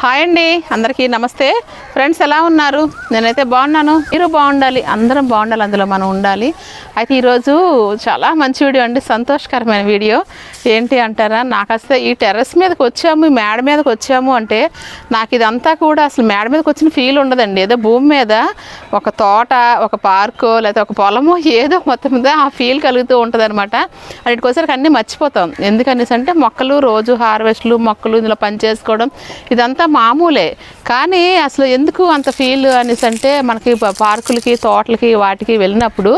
Hi అండి అందరికీ నమస్తే. ఫ్రెండ్స్ ఎలా ఉన్నారు? నేనైతే బాగున్నాను. మీరు బాగుండాలి అందరం బాగుండాలి అందులో మనం ఉండాలి. అయితే ఈరోజు చాలా మంచి వీడియో అండి సంతోషకరమైన వీడియో. ఏంటి అంటారా? నాకు అసలు ఈ టెర్రస్ మీదకి వచ్చాము ఈ మేడ మీదకి వచ్చాము అంటే నాకు ఇదంతా కూడా అసలు మేడ మీదకి వచ్చిన ఫీల్ ఉండదండి. ఏదో భూమి మీద ఒక తోట ఒక పార్కో లేకపోతే ఒక పొలమో ఏదో మొత్తం మీద ఆ ఫీల్ కలుగుతూ ఉంటుంది అనమాట అన్నిటికోసరికి అన్నీ మర్చిపోతాం. ఎందుకనేసి అంటే మొక్కలు రోజు హార్వెస్ట్లు మొక్కలు ఇందులో పని చేసుకోవడం ఇదంతా మామూలే. కానీ అసలు ఎందుకు అంత ఫీల్ అనేసి అంటే మనకి పార్కులకి తోటలకి వాటికి వెళ్ళినప్పుడు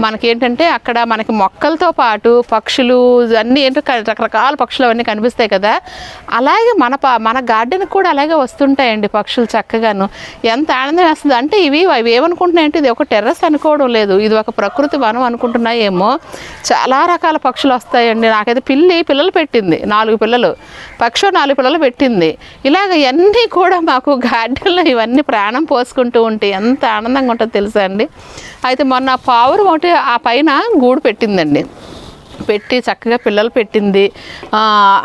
మనకి ఏంటంటే అక్కడ మనకి మొక్కలతో పాటు పక్షులు అన్నీ ఏంటో రకరకాల పక్షులు అవన్నీ కనిపిస్తాయి కదా. అలాగే మన ప మన గార్డెన్కి కూడా అలాగే వస్తుంటాయండి పక్షులు చక్కగాను. ఎంత ఆనందం వేస్తుంది. అంటే ఇవి అవి ఏమనుకుంటున్నాయంటే ఇది ఒక టెర్రస్ అనుకోవడం లేదు. ఇది ఒక ప్రకృతి వనం అనుకుంటున్నాయేమో. చాలా రకాల పక్షులు వస్తాయండి. నాకైతే పిల్లి పిల్లలు పెట్టింది. నాలుగు పిల్లలు. పక్షి నాలుగు పిల్లలు పెట్టింది. ఇలాగ ఇవన్నీ కూడా మాకు గార్డెన్లో ఇవన్నీ ప్రాణం పోసుకుంటూ ఉంటే ఎంత ఆనందంగా ఉంటుందో తెలుసా అండి? అయితే మొన్న పావురం ఒకటి ఆ పైన గూడు పెట్టిందండి. పెట్టి చక్కగా పిల్లలు పెట్టింది.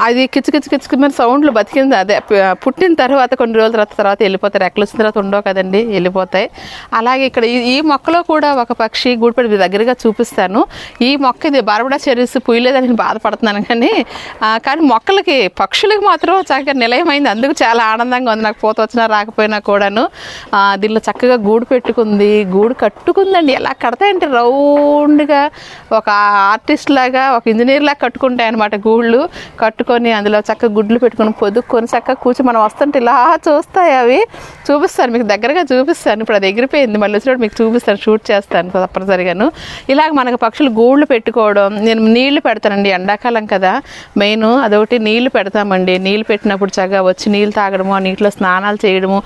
అది కిచు కిచు కిచు మీద సౌండ్లు బతికింది. అదే పుట్టిన తర్వాత కొన్ని రోజుల తర్వాత తర్వాత వెళ్ళిపోతాయి. రెక్కలు వచ్చిన తర్వాత ఉండవు కదండి వెళ్ళిపోతాయి. అలాగే ఇక్కడ ఈ- ఈ మొక్కలో కూడా ఒక పక్షి గూడుపెట్టి మీ దగ్గరగా చూపిస్తాను. ఈ మొక్క ఇది బార్బడా చెరీస్ పుయ్యలేదని బాధపడుతున్నాను కానీ కానీ మొక్కలకి పక్షులకి మాత్రం చక్కగా నిలయమైంది. అందుకు చాలా ఆనందంగా ఉంది. నాకు పోత వచ్చినా రాకపోయినా కూడాను. దీనిలో చక్కగా గూడు పెట్టుకుంది. గూడు కట్టుకుందండి. ఎలా కడతాయంటే రౌండ్గా ఒక ఆర్టిస్ట్ లాగా ఒక ఇంజనీర్ లాగా కట్టుకుంటాయి అనమాట గూళ్ళు. కట్టుకొని అందులో చక్కగా గుడ్లు పెట్టుకొని పొదుక్కొని చక్కగా కూర్చొని మనం వస్తుంటే ఇలా చూస్తాయి అవి. చూపిస్తాను మీకు దగ్గరగా చూపిస్తాను. ఇప్పుడు అది ఎగిరిపోయింది. మళ్ళీ వచ్చినప్పుడు మీకు చూపిస్తాను షూట్ చేస్తాను తప్పనిసరిగాను. ఇలాగ మనకు పక్షులు గూళ్ళు పెట్టుకోవడం నేను నీళ్ళు పెడతానండి ఎండాకాలం కదా. మెయిన్ అదొకటి నీళ్ళు పెడతామండి. నీళ్ళు పెట్టినప్పుడు చక్కగా వచ్చి నీళ్ళు తాగడము ఆ నీటిలో స్నానాలు చేయడము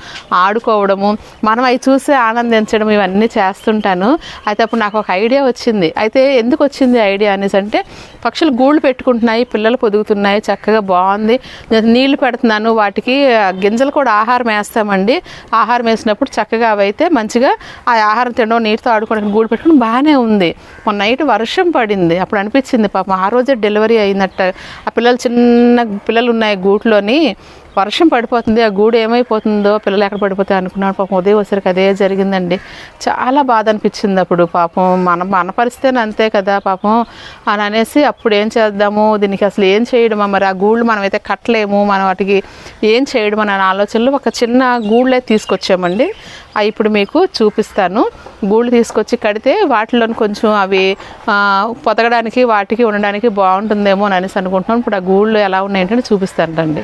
ఆడుకోవడము. మనం అవి చూసి ఆనందించడం ఇవన్నీ చేస్తుంటాను. అయితే అప్పుడు నాకు ఒక ఐడియా వచ్చింది. అయితే ఎందుకు వచ్చింది ఐడియా అనేసి అంటే పక్షులు గూళ్ళు పెట్టుకుంటున్నాయి పిల్లలు పొదుగుతున్నాయి చక్కగా బాగుంది. నేను నీళ్ళు పెడుతున్నాను వాటికి గింజలు కూడా ఆహారం వేస్తామండి. ఆహారం వేసినప్పుడు చక్కగా అవైతే మంచిగా ఆ ఆహారం తినడం నీటితో ఆడుకోవడానికి గూడు పెట్టుకుని బాగానే ఉంది. మొన్న నైట్ వర్షం పడింది. అప్పుడు అనిపించింది పాపం ఆ రోజే డెలివరీ అయినట్టు. ఆ పిల్లలు చిన్న పిల్లలు ఉన్నాయి గూట్లోని. వర్షం పడిపోతుంది ఆ గూడు ఏమైపోతుందో పిల్లలు ఎక్కడ పడిపోతే అనుకున్నాడు పాపం ఉదయం వచ్చరికి అదే జరిగిందండి. చాలా బాధ అనిపించింది అప్పుడు. పాపం మన మన పరిస్థితి అంతే కదా పాపం అని అనేసి అప్పుడు ఏం చేద్దాము? దీనికి అసలు ఏం చేయడమా? మరి ఆ గూళ్ళు మనం అయితే కట్టలేము. మనం వాటికి ఏం చేయడం అనే ఆలోచనలో ఒక చిన్న గూళ్ళే తీసుకొచ్చామండి. అవి ఇప్పుడు మీకు చూపిస్తాను. గూళ్ళు తీసుకొచ్చి కడితే వాటిలో కొంచెం అవి పొతకడానికి పొదగడానికి వాటికి ఉండడానికి బాగుంటుందేమో అని అనేసి అనుకుంటున్నాను. ఇప్పుడు ఆ గూళ్ళు ఎలా ఉన్నాయంటే చూపిస్తానండి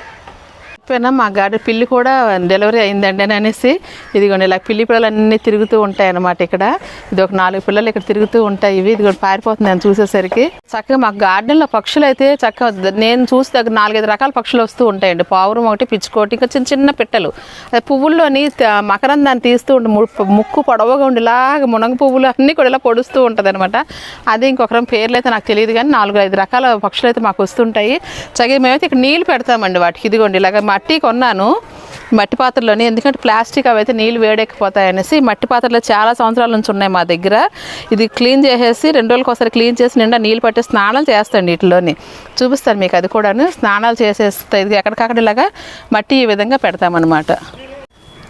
చెప్పాను మా గాడి పిల్లి కూడా డెలివరీ అయిందండి అని అనేసి ఇదిగోండి ఇలా పిల్లి పిల్లలు అన్నీ తిరుగుతూ ఉంటాయి అన్నమాట ఇక్కడ. ఇది ఒక నాలుగు పిల్లలు ఇక్కడ తిరుగుతూ ఉంటాయి ఇవి. ఇదిగోండి పారిపోతుంది అని చూసేసరికి. చక్కగా మా గార్డెన్లో పక్షులు అయితే చక్కగా నేను చూసి దగ్గర నాలుగైదు రకాల పక్షులు వస్తూ ఉంటాయండి. పావురం ఒకటి పిచ్చుకోటి ఇంకా చిన్న చిన్న పిట్టలు. పువ్వుల్లోని త- మకరందాన్ని తీస్తూ ఉండి ము- ముక్కు పొడవుగా ఉండి ఇలాగ మునగ పువ్వులు అన్నీ కూడా ఇలా పొడుస్తూ ఉంటుంది అనమాట అది ఇంకొకరం పేర్లు అయితే నాకు తెలియదు కానీ నాలుగు ఐదు రకాల పక్షులు అయితే మాకు వస్తుంటాయి. చక్కగా మేమైతే ఇక్కడ నీళ్ళు పెడతామండి వాటికి. ఇదిగోండి ఇలాగ మట్టి కొన్నాను మట్టి పాత్రలోని. ఎందుకంటే ప్లాస్టిక్ అవి అయితే నీళ్ళు వేడెక్కిపోతాయి అనేసి మట్టి పాత్రలో చాలా సంవత్సరాల నుంచి ఉన్నాయి మా దగ్గర. ఇది క్లీన్ చేసేసి రెండు రోజులకు ఒకసారి క్లీన్ చేసి నిండా నీళ్ళు పట్టి స్నానాలు చేస్తాండి వీటిలోని. చూపిస్తాను మీకు అది కూడాను. స్నానాలు చేసేస్తే ఇది ఎక్కడికక్కడ ఇలాగా మట్టి ఈ విధంగా పెడతామన్నమాట.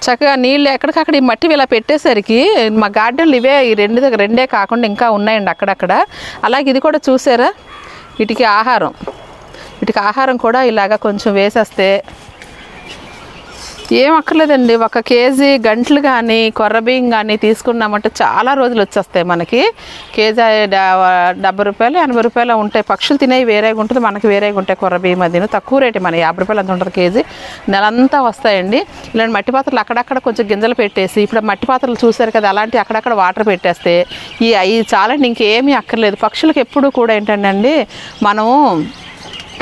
చక్కగా నీళ్ళు ఎక్కడికక్కడ ఈ మట్టి ఇలా పెట్టేసరికి మా గార్డెన్లు ఇవే ఈ రెండు దగ్గర రెండే కాకుండా ఇంకా ఉన్నాయండి అక్కడక్కడ. అలాగే ఇది కూడా చూసారా? వీటికి ఆహారం. వీటికి ఆహారం కూడా ఇలాగ కొంచెం వేసేస్తే ఏం అక్కర్లేదండి. ఒక కేజీ గంటలు కానీ కొర్ర బియ్యం కానీ తీసుకున్నామంటే చాలా రోజులు వచ్చేస్తాయి మనకి. కేజీ డెబ్బై రూపాయలు ఎనభై రూపాయలు ఉంటాయి పక్షులు తినేవి వేరేగా ఉంటుంది. మనకి వేరేగా ఉంటాయి కొర్ర బియ్యం అది తక్కువ రేటు మన యాభై రూపాయలు అంత ఉంటుంది కేజీ? నెలంతా వస్తాయండి. ఇలాంటి మట్టి పాత్రలు అక్కడక్కడ కొంచెం గింజలు పెట్టేసి ఇప్పుడు మట్టి పాత్రలు చూసారు కదా అలాంటి అక్కడక్కడ వాటర్ పెట్టేస్తే ఈ అవి చాలండి. ఇంకేమీ అక్కర్లేదు. పక్షులకు ఎప్పుడు కూడా ఏంటంటే అండి మనము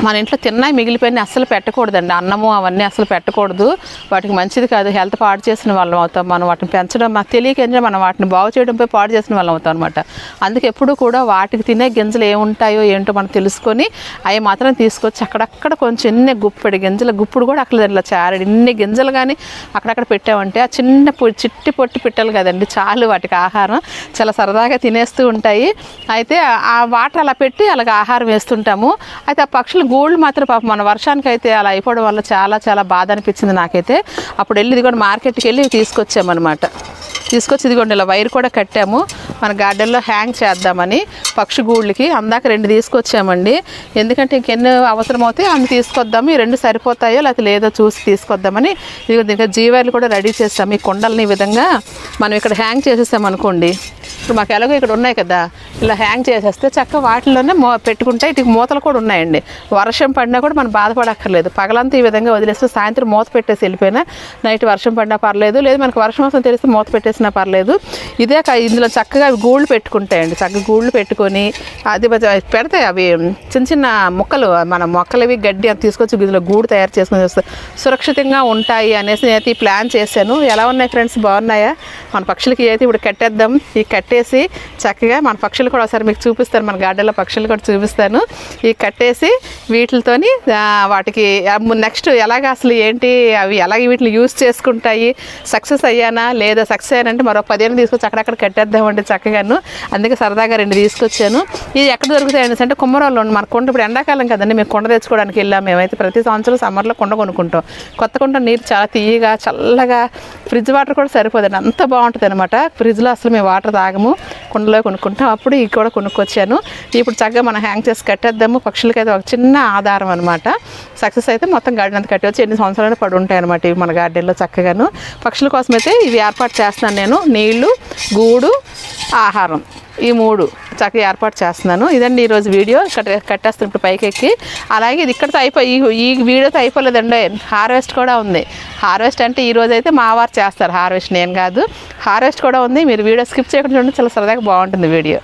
మన ఇంట్లో తిన్నాయి మిగిలిపోయిన అస్సలు పెట్టకూడదండి. అన్నము అవన్నీ అసలు పెట్టకూడదు. వాటికి మంచిది కాదు. హెల్త్ పాడు చేసిన వాళ్ళం అవుతాం. మనం వాటిని పెంచడం మాకు తెలియక ఏంటంటే మనం వాటిని బాగు చేయడంపై పాడు చేసిన వాళ్ళం అవుతాం అనమాట అందుకే ఎప్పుడు కూడా వాటికి తినే గింజలు ఏముంటాయో ఏంటో మనం తెలుసుకొని అవి మాత్రం తీసుకొచ్చి అక్కడక్కడ కొంచెం ఎన్ని గుప్పెడు గింజల గుప్పుడు కూడా అక్కడ ఇలా చారడి. ఇన్ని గింజలు కానీ అక్కడక్కడ పెట్టామంటే ఆ చిన్న పొ- చిట్టి పొట్టి పిట్టలు కదండి. చాలు వాటికి ఆహారం. చాలా సరదాగా తినేస్తూ ఉంటాయి. అయితే ఆ వాటర్ అలా పెట్టి అలాగ ఆహారం వేస్తుంటాము. అయితే ఆ పక్షులు అసలు గోల్డ్ మాత్రం పాపం మన వర్షానికి అయితే అలా అయిపోవడం వల్ల చాలా చాలా బాధ అనిపించింది నాకైతే. అప్పుడు వెళ్ళి ఇది కూడా మార్కెట్కి వెళ్ళి తీసుకొచ్చామన్నమాట. తీసుకొచ్చి ఇదిగోండి ఇలా వైర్ కూడా కట్టాము. మన గార్డెన్లో హ్యాంగ్ చేద్దామని పక్షి గూళ్ళకి అందాక రెండు తీసుకొచ్చామండి. ఎందుకంటే ఇంకెన్ని అవసరమవుతాయి అన్ని తీసుకొద్దాము. ఈ రెండు సరిపోతాయో లేకపోతే లేదో చూసి తీసుకొద్దామని ఇదిగో ఇంకా జీవాలు కూడా రెడీ చేస్తాము ఈ కొండల్ని ఈ విధంగా మనం ఇక్కడ హ్యాంగ్ చేసేసాం అనుకోండి. ఇప్పుడు మాకు ఎలాగో ఇక్కడ ఉన్నాయి కదా ఇలా హ్యాంగ్ చేసేస్తే చక్క వాటిలోనే మో పెట్టుకుంటే ఇటు మూతలు కూడా ఉన్నాయండి. వర్షం పడినా కూడా మనం బాధపడక్కర్లేదు. పగలంతా ఈ విధంగా వదిలేస్తే సాయంత్రం మూత పెట్టేసి వెళ్ళిపోయినా నైట్ వర్షం పడినా పర్లేదు. లేదు మనకు వర్షం వస్తుంది తెలిస్తే మూత పెట్టేసి చేసినా పర్లేదు. ఇదే ఇందులో చక్కగా అవి గూళ్ళు పెట్టుకుంటాయండి. చక్కగా గూళ్ళు పెట్టుకొని అది పెడతాయి అవి చిన్న చిన్న మొక్కలు. మన మొక్కలవి గడ్డి అని తీసుకొచ్చి ఇందులో గూడు తయారు చేసుకొని వస్తే సురక్షితంగా ఉంటాయి అనేసి నేనైతే ఈ ప్లాన్ చేశాను. ఎలా ఉన్నాయి ఫ్రెండ్స్? బాగున్నాయా? మన పక్షులకి అయితే ఇప్పుడు కట్టేద్దాం ఈ కట్టేసి చక్కగా మన పక్షులు కూడా ఒకసారి మీకు చూపిస్తాను. మన గార్డెన్లో పక్షులు కూడా చూపిస్తాను. ఈ కట్టేసి వీటితోని వాటికి నెక్స్ట్ ఎలాగ అసలు ఏంటి అవి ఎలాగ వీటిని యూస్ చేసుకుంటాయి? సక్సెస్ అయ్యానా? లేదా సక్సెస్ అయ్యానంటే మరో పదిహేను తీసుకొచ్చి అక్కడక్కడ కట్టేద్దామండి చక్కగాను. అందుకే సరదాగా రెండు తీసుకొచ్చాను. ఇది ఎక్కడ దొరుకుతాయండి అంటే కుమ్మరోళ్ళు మన కొండ ఇప్పుడు ఎండాకాలం కదండి మేము కొండ తెచ్చుకోవడానికి వెళ్ళాం మేమైతే. ప్రతి సంవత్సరం సమ్మర్లో కొండ కొనుక్కుంటాం. కొత్త కొండ నీరు చాలా తీయగా చల్లగా ఫ్రిడ్జ్ వాటర్ కూడా సరిపోదండి. అంత బాగుంటుంది అనమాట ఫ్రిడ్జ్లో అసలు మేము వాటర్ తాగము కుండలో కొనుక్కుంటాం. అప్పుడు ఇది కూడా కొనుక్కొచ్చాను. ఇప్పుడు చక్కగా మనం హ్యాంగ్ చేసి కట్టేద్దాము. పక్షులకి అయితే ఒక చిన్న ఆధారం అనమాట సక్సెస్ అయితే మొత్తం గార్డెన్ అంతా కట్టవచ్చు ఎన్ని సంవత్సరాలు పడి ఉంటాయి అనమాట ఇవి మన గార్డెన్లో చక్కగాను. పక్షుల కోసం అయితే ఇవి ఏర్పాటు చేస్తున్నాను. నేను నీళ్ళు గూడు ఆహారం. ఈ మూడు చక్కగా ఏర్పాటు చేస్తున్నాను. ఇదండి ఈరోజు వీడియో. ఇక్కడ కట్టేస్తాను ఇప్పుడు పైకెక్కి అలాగే ఇది ఇక్కడితో అయిపోయి ఈ- వీడియోతో అయిపోలేదండి. హార్వెస్ట్ కూడా ఉంది. హార్వెస్ట్ అంటే ఈ రోజు అయితే మా వారు చేస్తారు. హార్వెస్ట్ నేను కాదు. హార్వెస్ట్ కూడా ఉంది. మీరు వీడియో స్కిప్ చేయకుండా చూడండి. చాలా సరదాగా బాగుంటుంది వీడియో.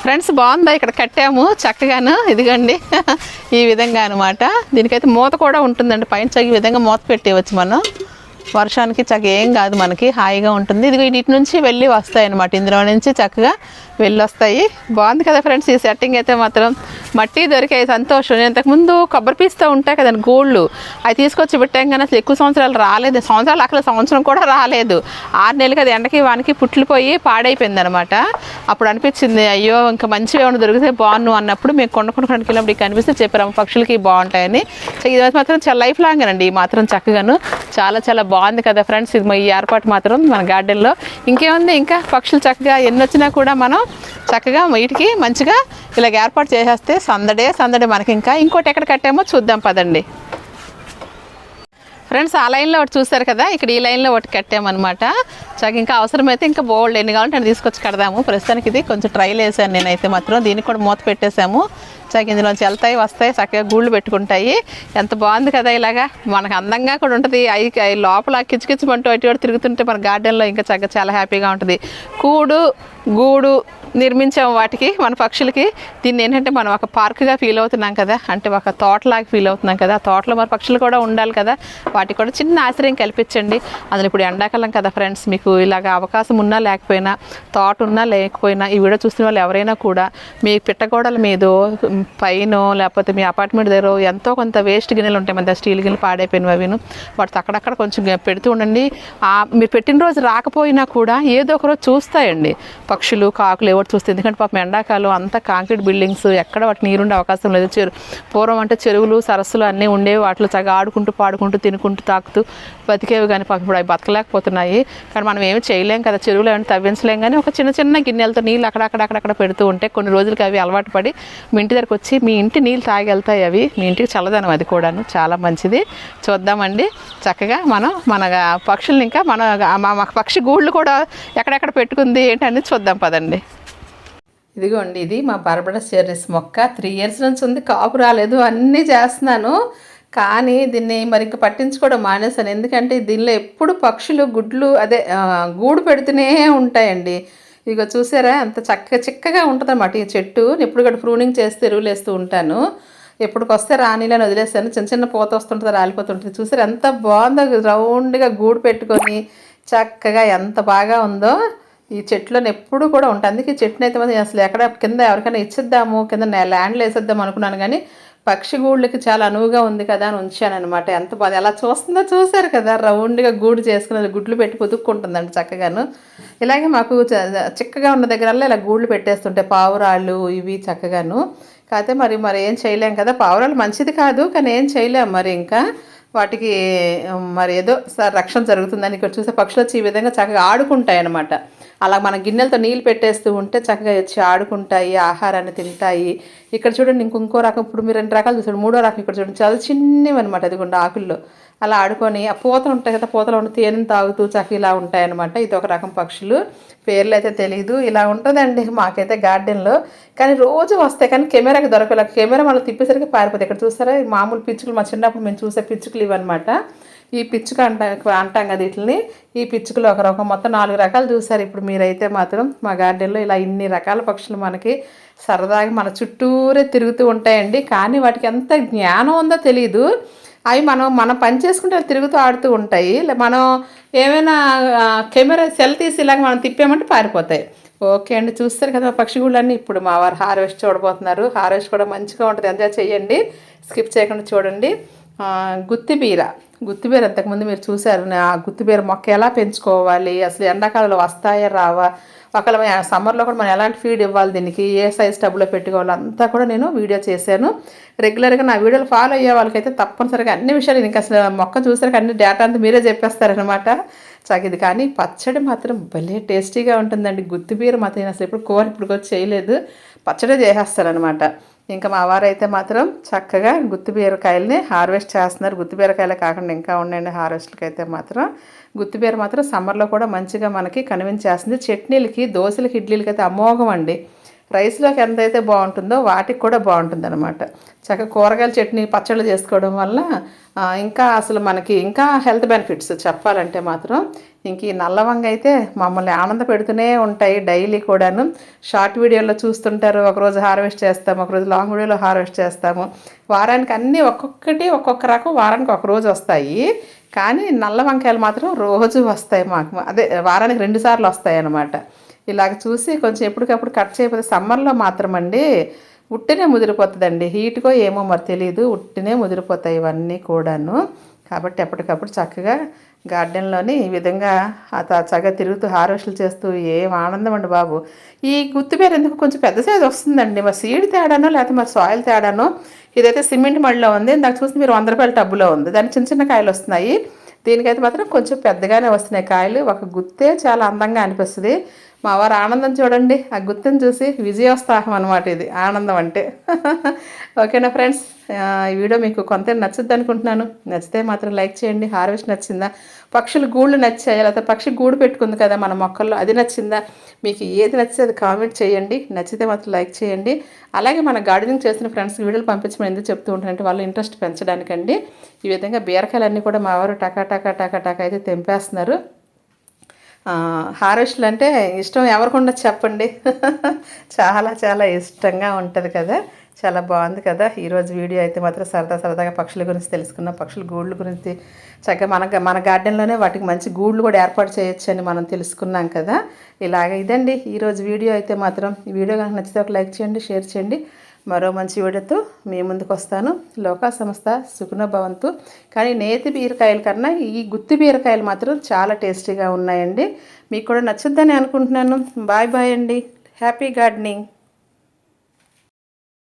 ఫ్రెండ్స్ బాగుందా? ఇక్కడ కట్టాము. చక్కగాను. ఇదిగండి. ఈ విధంగా అనమాట దీనికైతే మూత కూడా ఉంటుందండి. పైన చక్క విధంగా మూత పెట్టేయవచ్చు మనం. వర్షానికి చక్క ఏం కాదు మనకి హాయిగా ఉంటుంది. ఇదిగో ఇటు నుంచి వెళ్ళి వస్తాయి అనమాట ఇందులో నుంచి చక్కగా వెళ్ళొస్తాయి. బాగుంది కదా ఫ్రెండ్స్ ఈ సెట్టింగ్ అయితే మాత్రం. మట్టి దొరికే సంతోషం. నేను ఇంతకుముందు కొబ్బరి పీస్తో ఉంటాయి కదండి గోళ్ళు. అవి తీసుకొచ్చి పెట్టాం కానీ అసలు ఎక్కువ సంవత్సరాలు రాలేదు. సంవత్సరాలు అక్కడ సంవత్సరం కూడా రాలేదు. ఆరు నెలలకి అది ఎండకి వానికి పుట్లిపోయి పాడైపోయింది అనమాట అప్పుడు అనిపించింది అయ్యో ఇంకా మంచిగా ఏమైనా దొరికితే బాగున్ను అన్నప్పుడు మేము కొండ కొండ కొండకి వెళ్ళినప్పుడు కనిపిస్తే చెప్పారు పక్షులకి బాగుంటాయని. సో ఇది మాత్రం చాలా లైఫ్ లాంగ్ అండి ఈ మాత్రం చక్కగాను. చాలా చాలా బాగుంది కదా ఫ్రెండ్స్ ఇది ఈ ఏర్పాటు మాత్రం మన గార్డెన్లో. ఇంకేముంది ఇంకా? పక్షులు చక్కగా ఎన్ని వచ్చినా కూడా మనం చక్కగా వీటికి మంచిగా ఇలాగ ఏర్పాటు చేసేస్తే సందడే సందడే మనకి ఇంకా ఇంకోటి ఎక్కడ కట్టామో చూద్దాం పదండి. ఫ్రెండ్స్ ఆ లైన్లో ఒకటి చూసారు కదా? ఇక్కడ ఈ లైన్లో ఒకటి కట్టామన్నమాట. చక్కగా ఇంకా అవసరమైతే ఇంకా బోల్డ్ ఎన్ని కావాలంటే అన్ని తీసుకొచ్చి కడదాము. ప్రస్తుతానికి ఇది కొంచెం ట్రైల్ వేసాను నేనైతే మాత్రం. దీనికి కూడా మూత పెట్టేశాము. చక్క ఇందులోంచి వెళ్తాయి వస్తాయి చక్కగా గూళ్ళు పెట్టుకుంటాయి. ఎంత బాగుంది కదా ఇలాగా. మనకు అందంగా కూడా ఉంటుంది. అవి లోపల కిచకిచమంటూ అటు తిరుగుతుంటే మన గార్డెన్లో ఇంకా చక్కగా చాలా హ్యాపీగా ఉంటుంది. కూడు గూడు నిర్మించాము వాటికి మన పక్షులకి. దీన్ని ఏంటంటే మనం ఒక పార్క్గా ఫీల్ అవుతున్నాం కదా. అంటే ఒక తోటలాగా ఫీల్ అవుతున్నాం కదా. తోటలో మన పక్షులు కూడా ఉండాలి కదా. వాటికి కూడా చిన్న ఆశ్రయం కల్పించండి. అందులో ఇప్పుడు ఎండాకాలం కదా ఫ్రెండ్స్. మీకు ఇలాగ అవకాశం ఉన్నా లేకపోయినా తోట ఉన్నా లేకపోయినా ఈ వీడియో చూసిన వాళ్ళు ఎవరైనా కూడా మీ పిట్టగోడల మీదో పైన లేకపోతే మీ అపార్ట్మెంట్ దగ్గర ఎంతో కొంత వేస్ట్ గిన్నెలు ఉంటాయి మన స్టీల్ గిన్నెలు పాడైపోయినవి అవిను. వాటితో అక్కడక్కడ కొంచెం పెడుతూ ఉండండి. మీరు పెట్టిన రోజు రాకపోయినా కూడా ఏదో ఒక రోజు చూస్తాయండి. పక్షులు కాకులు ఎవరు చూస్తే ఎందుకంటే పాపం ఎండాకాలం అంతా కాంక్రీట్ బిల్డింగ్స్ ఎక్కడ వాటి నీరుండే అవకాశం లేదు. చెరు పూర్వం అంటే చెరువులు సరస్సులు అన్నీ ఉండేవి. వాటిలో చక్కగా ఆడుకుంటూ పాడుకుంటూ తినుకుంటూ తాకుతూ బతికేవి కానీ పాపం ఇప్పుడు అవి బతకలేకపోతున్నాయి. కానీ మనం ఏమి చేయలేం కదా. చెరువులు ఏమైనా తవ్వించలేం కానీ ఒక చిన్న చిన్న గిన్నెలతో నీళ్ళు అక్కడక్కడ అక్కడక్కడ పెడుతూ ఉంటే కొన్ని రోజులకి అవి అలవాటు పడి మీ ఇంటి దగ్గరకు వచ్చి మీ ఇంటి నీళ్ళు తాగెళ్తాయి అవి. మీ ఇంటికి చల్లదనం అది కూడాను. చాలా మంచిది. చూద్దామండి. చక్కగా మనం మన పక్షుల్ని ఇంకా మన మా పక్షి గూళ్ళు కూడా ఎక్కడెక్కడ పెట్టుకుంది ఏంటనేది చూద్దాం పదండి. ఇదిగోండి ఇది మా బర్బడస్ చెర్రీస్ మొక్క. త్రీ ఇయర్స్ నుంచి ఉంది కాపు రాలేదు అన్నీ చేస్తున్నాను. కానీ దీన్ని మరి ఇంకా పట్టించుకోవడం మానేశాను. ఎందుకంటే దీనిలో ఎప్పుడు పక్షులు గుడ్లు అదే గూడు పెడుతూనే ఉంటాయండి. ఇక చూసారా అంత చక్కగా చిక్కగా ఉంటుంది అన్నమాట ఈ చెట్టు. ఎప్పుడు కూడా ప్రూనింగ్ చేస్తే ఎరువులేస్తూ ఉంటాను. ఎప్పుడుకొస్తే వస్తే రానిలని వదిలేస్తాను. చిన్న చిన్న పూత వస్తుంటుంది రాలిపోతుంటుంది. చూసారు ఎంత బాగుందో రౌండ్గా గూడు పెట్టుకొని చక్కగా ఎంత బాగా ఉందో. ఈ చెట్లను ఎప్పుడు కూడా ఉంటాయి అందుకే చెట్టును అయితే మనం అసలు ఎక్కడ కింద ఎవరికైనా ఇచ్చిద్దాము కింద ల్యాండ్లు వేసేద్దాం అనుకున్నాను కానీ పక్షి గూళ్ళకి చాలా అనువుగా ఉంది కదా అని ఉంచాను అనమాట ఎంత బాధ. ఎలా చూస్తుందో చూశారు కదా. రౌండ్గా గూడు చేసుకుని గుడ్లు పెట్టి పొదుక్కుంటుందండి చక్కగాను. ఇలాగే మాకు చ- చిక్కగా ఉన్న దగ్గరల్లా ఇలా గూళ్ళు పెట్టేస్తుంటాయి పావురాళ్ళు ఇవి చక్కగాను. కాకపోతే మరి మరి ఏం చేయలేం కదా. పావురాలు మంచిది కాదు కానీ ఏం చేయలేం మరి ఇంకా. వాటికి మరి ఏదో స- రక్షణ జరుగుతుందని ఇక్కడ చూసే పక్షులు వచ్చి ఈ విధంగా చక్కగా ఆడుకుంటాయి అన్నమాట అలా మన గిన్నెలతో నీళ్ళు పెట్టేస్తూ ఉంటే చక్కగా వచ్చి ఆడుకుంటాయి ఆహారాన్ని తింటాయి. ఇక్కడ చూడండి ఇంకొంకో రకం. ఇప్పుడు మీరు రెండు రకాలు చూసాడు మూడో రకం ఇక్కడ చూడండి. చాలా చిన్నవి అనమాట అదిగోండి ఆకుల్లో. అలా ఆడుకొని ఆ పూతలు ఉంటాయి కదా పూతలు ఉన్న తేనెను తాగుతూ చక్క ఇలా ఉంటాయన్నమాట. ఇది ఒక రకం పక్షులు. పేర్లు అయితే తెలియదు ఇలా ఉంటుందండి మాకైతే గార్డెన్లో. కానీ రోజు వస్తాయి. కానీ కెమెరాకి దొరకలే కెమెరా మళ్ళీ తిప్పేసరికి పారిపోతాయి. ఇక్కడ చూస్తారా? మామూలు పిచ్చుకలు మా చిన్నప్పుడు మేము చూసే పిచ్చుకలు ఇవన్నమాట. ఈ పిచ్చుక అంట అంటాం కదా వీటిని ఈ పిచ్చుకలు ఒక రకం మొత్తం నాలుగు రకాలు చూసారు ఇప్పుడు మీరైతే మాత్రం మా గార్డెన్లో ఇలా ఇన్ని రకాల పక్షులు మనకి సరదాగా మన చుట్టూరే తిరుగుతూ ఉంటాయండి. కానీ వాటికి ఎంత జ్ఞానం ఉందో తెలియదు అవి మనం మనం పని చేసుకుంటే తిరుగుతూ ఆడుతూ ఉంటాయి. మనం ఏమైనా కెమెరా సెల్ తీసి ఇలాగ మనం తిప్పామంటే పారిపోతాయి. ఓకే అండి చూస్తారు కదా పక్షిగూళ్ళన్నీ. ఇప్పుడు మా వారు హార్వెస్ట్ చూడబోతున్నారు. హార్వెస్ట్ కూడా మంచిగా ఉంటుంది. ఎంజాయ్ చేయండి స్కిప్ చేయకుండా చూడండి. ఆ, గుత్తిబీర గుత్తిబీర ఇంతకుముందు మీరు చూశారు. ఆ గుత్తిబీర మొక్క ఎలా పెంచుకోవాలి? అసలు ఎండాకాలంలో వస్తాయా రావా? ఒకవేళ సమ్మర్లో కూడా మనం ఎలాంటి ఫీడ్ ఇవ్వాలి దీనికి? ఏ సైజ్ టబ్లో పెట్టుకోవాలి? అంతా కూడా నేను వీడియో చేశాను. రెగ్యులర్గా నా వీడియోలు ఫాలో అయ్యే వాళ్ళకైతే తప్పనిసరిగా అన్ని విషయాలు ఇంకా అసలు మొక్క చూసారు అన్ని డేటా అంతా మీరే చెప్పేస్తారనమాట చక్కది కానీ పచ్చడి మాత్రం భలే టేస్టీగా ఉంటుందండి. గుత్తిబీర మాత్రం అసలు ఇప్పుడు కూర ఇప్పుడు కూడా చేయలేదు. పచ్చడి చేసేస్తారనమాట ఇంకా మా వారైతే మాత్రం చక్కగా గుత్తి బీరకాయలని హార్వెస్ట్ చేస్తున్నారు. గుత్తి బీరకాయలే కాకుండా ఇంకా ఉండండి హార్వెస్ట్కి అయితే మాత్రం. గుత్తి బీర మాత్రం సమ్మర్లో కూడా మంచిగా మనకి కనిపించేస్తుంది చట్నీలకి దోశలకి ఇడ్లీలకి అయితే అమోఘం అండి. రైస్లోకి ఎంతైతే బాగుంటుందో వాటికి కూడా బాగుంటుంది అనమాట చక్కగా కూరగాయల చట్నీ పచ్చళ్ళు చేసుకోవడం వల్ల ఇంకా అసలు మనకి ఇంకా హెల్త్ బెనిఫిట్స్ చెప్పాలంటే మాత్రం ఇంక ఈ నల్లవంగ అయితే మమ్మల్ని ఆనంద పెడుతూనే ఉంటాయి డైలీ కూడాను. షార్ట్ వీడియోలో చూస్తుంటారు ఒకరోజు హార్వెస్ట్ చేస్తాము ఒకరోజు లాంగ్ వీడియోలో హార్వెస్ట్ చేస్తాము. వారానికి అన్నీ ఒక్కొక్కటి ఒక్కొక్క రకం వారానికి ఒక రోజు వస్తాయి. కానీ నల్ల వంకాయలు మాత్రం రోజు వస్తాయి మాకు. అదే వారానికి రెండుసార్లు వస్తాయి అన్నమాట ఇలాగ చూసి కొంచెం ఎప్పటికప్పుడు కట్ చేయకపోతే సమ్మర్లో మాత్రం అండి ఉట్టినే ముదిరిపోతుందండి. హీట్కో ఏమో మరి తెలియదు ఉట్టినే ముదిరిపోతాయి ఇవన్నీ కూడాను. కాబట్టి ఎప్పటికప్పుడు చక్కగా గార్డెన్లోని ఈ విధంగా త- చక్కగా తిరుగుతూ హార్వెస్ట్లు చేస్తూ ఏం ఆనందం అండి బాబు. ఈ గుత్తిపేరు ఎందుకు కొంచెం పెద్ద సైజు వస్తుందండి. మరి సీడ్ తేడానో లేకపోతే మరి సాయిల్ తేడానో? ఇదైతే సిమెంట్ మడిలో ఉంది. నాకు చూసి మీరు వంద రూపాయల టబ్బులో ఉంది. దాని చిన్న చిన్న కాయలు వస్తున్నాయి. దీనికైతే మాత్రం కొంచెం పెద్దగానే వస్తున్నాయి కాయలు. ఒక గుత్తే చాలా అందంగా అనిపిస్తుంది. మా వారు ఆనందం చూడండి. ఆ గుర్తును చూసి విజయోత్సాహం అనమాట ఇది. ఆనందం అంటే. ఓకేనా ఫ్రెండ్స్? ఈ వీడియో మీకు కొంత నచ్చుద్ది అనుకుంటున్నాను. నచ్చితే మాత్రం లైక్ చేయండి. హార్వెస్ట్ నచ్చిందా? పక్షులు గూళ్ళు నచ్చాయా? లేకపోతే పక్షి గూడు పెట్టుకుంది కదా మన మొక్కల్లో అది నచ్చిందా? మీకు ఏది నచ్చితే అది కామెంట్ చేయండి. నచ్చితే మాత్రం లైక్ చేయండి. అలాగే మన గార్డెనింగ్ చేసిన ఫ్రెండ్స్కి వీడియోలు పంపించమని ఎందుకు చెప్తూ ఉంటానంటే వాళ్ళు ఇంట్రెస్ట్ పెంచడానికండి. ఈ విధంగా బీరకాయలన్నీ కూడా మా వారు టకా టకా టకా టకా అయితే తెంపేస్తున్నారు. హారెస్ట్లు అంటే ఇష్టం ఎవరికి ఉండదు చెప్పండి. చాలా చాలా ఇష్టంగా ఉంటుంది కదా. చాలా బాగుంది కదా. ఈరోజు వీడియో అయితే మాత్రం సరదా సరదాగా పక్షుల గురించి తెలుసుకున్న. పక్షుల గూళ్ళు గురించి చక్కగా మన మన గార్డెన్లోనే వాటికి మంచి గూళ్ళు కూడా ఏర్పాటు చేయొచ్చు అని మనం తెలుసుకున్నాం కదా. ఇలాగ ఇదండి. ఈరోజు వీడియో అయితే మాత్రం. ఈ వీడియో కనుక నచ్చితే ఒక లైక్ చేయండి షేర్ చేయండి. మరో మంచి వీడియోతో మీ ముందుకు వస్తాను. లోకా సంస్థ సుఖన భవంతు. కానీ నేతి బీరకాయల కన్నా ఈ గుత్తి బీరకాయలు మాత్రం చాలా టేస్టీగా ఉన్నాయండి. మీకు కూడా నచ్చుద్దని అనుకుంటున్నాను. బాయ్ బాయ్ అండి. Happy gardening.